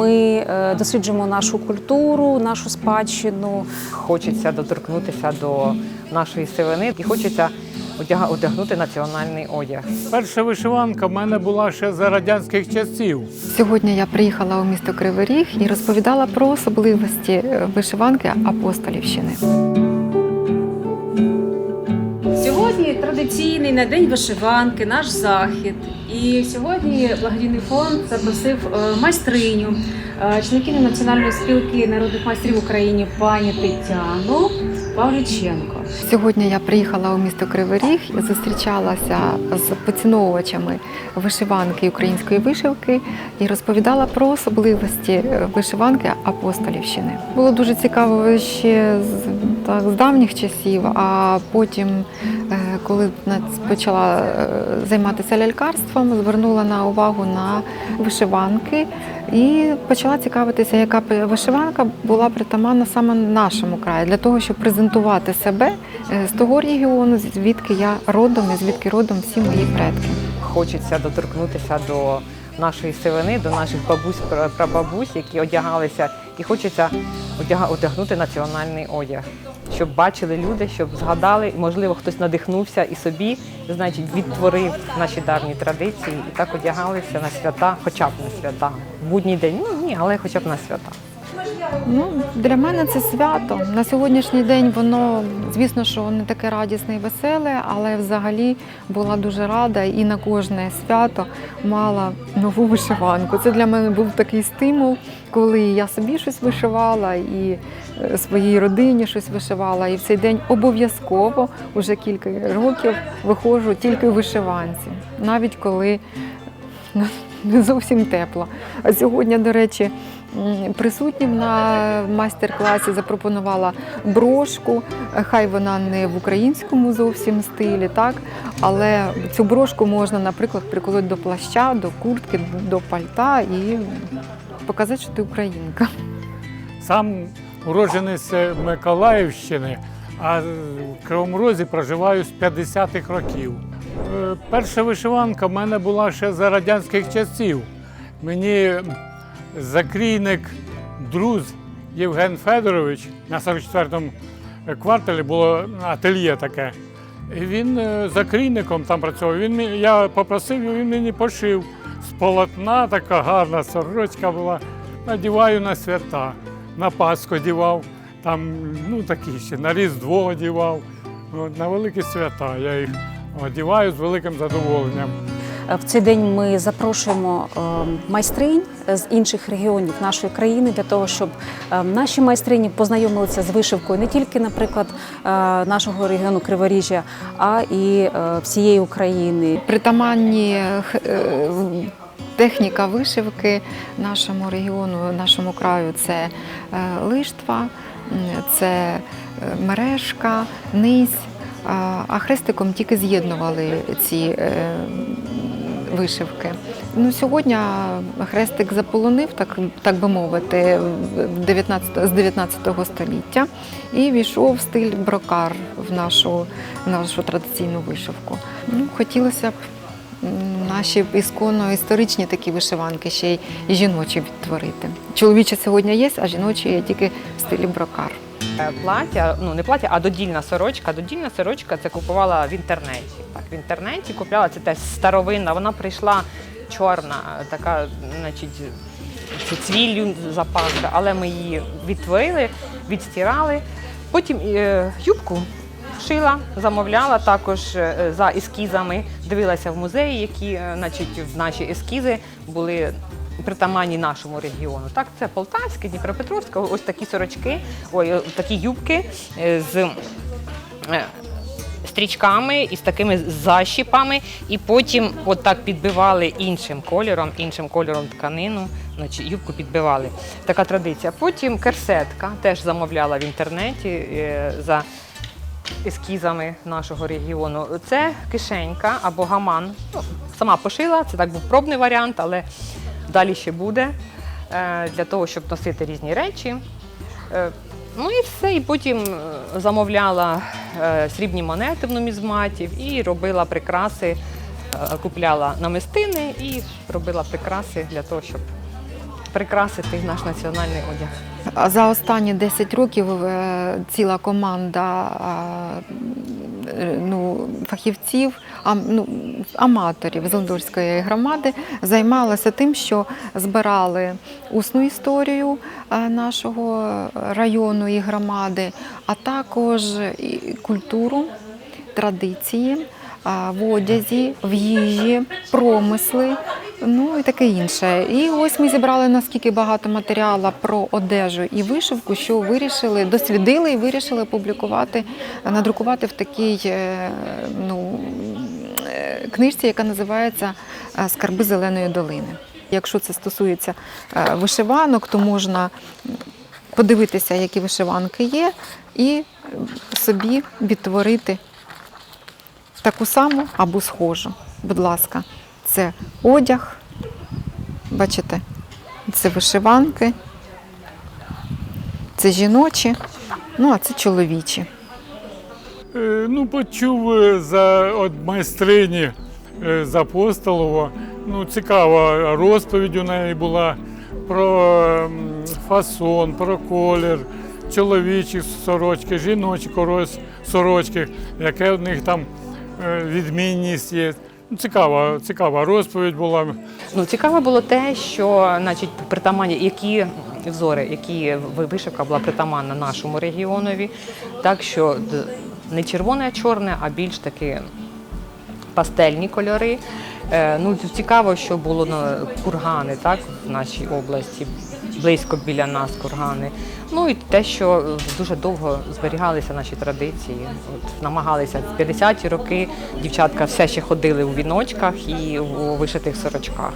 ми е, досліджуємо нашу культуру, нашу спадщину. Хочеться доторкнутися до нашої сивини і хочеться одягнути національний одяг. Перша вишиванка в мене була ще за радянських часів. Сьогодні я приїхала у місто Кривий Ріг і розповідала про особливості е, вишиванки Апостолівщини. Сьогодні традиційний на день вишиванки, наш захід. І сьогодні благодійний фонд запросив е, майстриню, е, членкиню національної спілки народних майстрів України пані Тетяну Павліченко. Сьогодні я приїхала у місто Кривий Ріг зустрічалася з поціновувачами вишиванки української вишивки і розповідала про особливості е, вишиванки Апостолівщини. Було дуже цікаво ще з, так, з давніх часів, а потім, е, коли почала е, займатися лялькарством, звернула на увагу на вишиванки і почала цікавитися, яка вишиванка була притаманна саме нашому краю, для того, щоб презентувати себе з того регіону, звідки я родом і звідки родом всі мої предки. Хочеться доторкнутися до нашої сивини, до наших бабусь, пра- прабабусь, які одягалися, і хочеться одягнути національний одяг, щоб бачили люди, щоб згадали, можливо, хтось надихнувся і собі, значить, відтворив наші давні традиції і так одягалися на свята, хоча б на свята. В будній день, ну ні, але хоча б на свята. Ну, для мене це свято. На сьогоднішній день воно, звісно, що не таке радісне і веселе, але взагалі була дуже рада і на кожне свято мала нову вишиванку. Це для мене був такий стимул, коли я собі щось вишивала і е, своїй родині щось вишивала. І в цей день обов'язково уже кілька років виходжу тільки в вишиванці, навіть коли не зовсім тепло. А сьогодні, до речі, присутнім на майстер-класі запропонувала брошку. Хай вона не в українському зовсім стилі, так але цю брошку можна, наприклад, приколоти до плаща, до куртки, до пальта і показати, що ти українка. Сам уродженець Миколаївщини, а в Кривому Розі проживаю з 50-х років. Е, Перша вишиванка в мене була ще за радянських часів. Мені закрійник друз Євген Федорович на 44-му кварталі було ательє таке. Він е, закрійником там працював. Він, я попросив, він мені пошив. З полотна така гарна сорочка була. Надіваю на свята, на Пасху одівав, там ну такі ще на Різдво одівав. На великі свята я їх одіваю з великим задоволенням. Е, В цей день ми запрошуємо е, майстринь з інших регіонів нашої країни для того, щоб е, наші майстрині познайомилися з вишивкою не тільки, наприклад, нашого регіону Криворіжжя, а і всієї України. Притаманні техніка вишивки нашому регіону, нашому краю це лиштва, це мережка, низь. А хрестиком тільки з'єднували ці вишивки. Ну, сьогодні хрестик заполонив, так, так би мовити, 19, з 19 століття і війшов стиль брокар в нашу, в нашу традиційну вишивку. Ну, хотілося б наші ісконно історичні такі вишиванки ще й жіночі відтворити. Чоловічі сьогодні є, а жіночі є тільки в стилі брокар. Е, Плаття, ну не плаття, а додільна сорочка. Додільна сорочка це купувала в інтернеті. Так, в інтернеті купляла це теж старовинна. Вона прийшла чорна, така, значить, це цвіллю запахла, але ми її відтворили, відстирали. Потім е, юбку шила, замовляла також е, за ескізами. Дивилася в музеї, які, е, значить, наші ескізи були притаманні нашому регіону. Так, це Полтавське, Дніпропетровське, ось такі сорочки, ой, такі юбки е, з е, стрічками і з такими защіпами, і потім от так підбивали іншим кольором, іншим кольором тканину, юбку підбивали. Така традиція. Потім керсетка теж замовляла в інтернеті е, за ескізами нашого регіону. Це кишенька або гаман. Ну, сама пошила, це так був пробний варіант, але далі ще буде е, для того, щоб носити різні речі. Е, Ну і все. І потім е, замовляла срібні монети в нумізматів і робила прикраси, купляла намистини і робила прикраси для того, щоб прикрасити наш національний одяг. За останні 10 років ціла команда ну, фахівців, а, ну, аматорів Зеландольської громади займалася тим, що збирали усну історію е, нашого району і громади, а також культуру, традиції. В одязі, в їжі, промисли, ну і таке інше. І ось ми зібрали наскільки багато матеріалу про одежу і вишивку, що вирішили, дослідили і вирішили публікувати, надрукувати в такій е, ну, е, книжці, яка називається е, Скарби зеленої долини. Якщо це стосується вишиванок, то можна подивитися, які вишиванки є, і собі відтворити таку саму або схожу. Будь ласка, це одяг, бачите, це вишиванки, це жіночі, ну а це чоловічі. Е, Ну, почув е, за от майстрині е, з Апостолова. Ну, цікава розповідь у неї була про фасон, про колір, чоловічі сорочки, жіночі сорочки, яке в них там відмінність є. Цікава, цікава розповідь була. Ну, цікаво було те, що значить, притаманні, які взори, які ви- вишивка була притаманна нашому регіонові, так що не червоне, а чорне, а більш таки пастельні кольори. Е, Ну, цікаво, що було на кургани так, в нашій області, близько біля нас кургани. Ну і те, що дуже довго зберігалися наші традиції. От, намагалися в 50-ті роки дівчатка все ще ходили у віночках і у вишитих сорочках.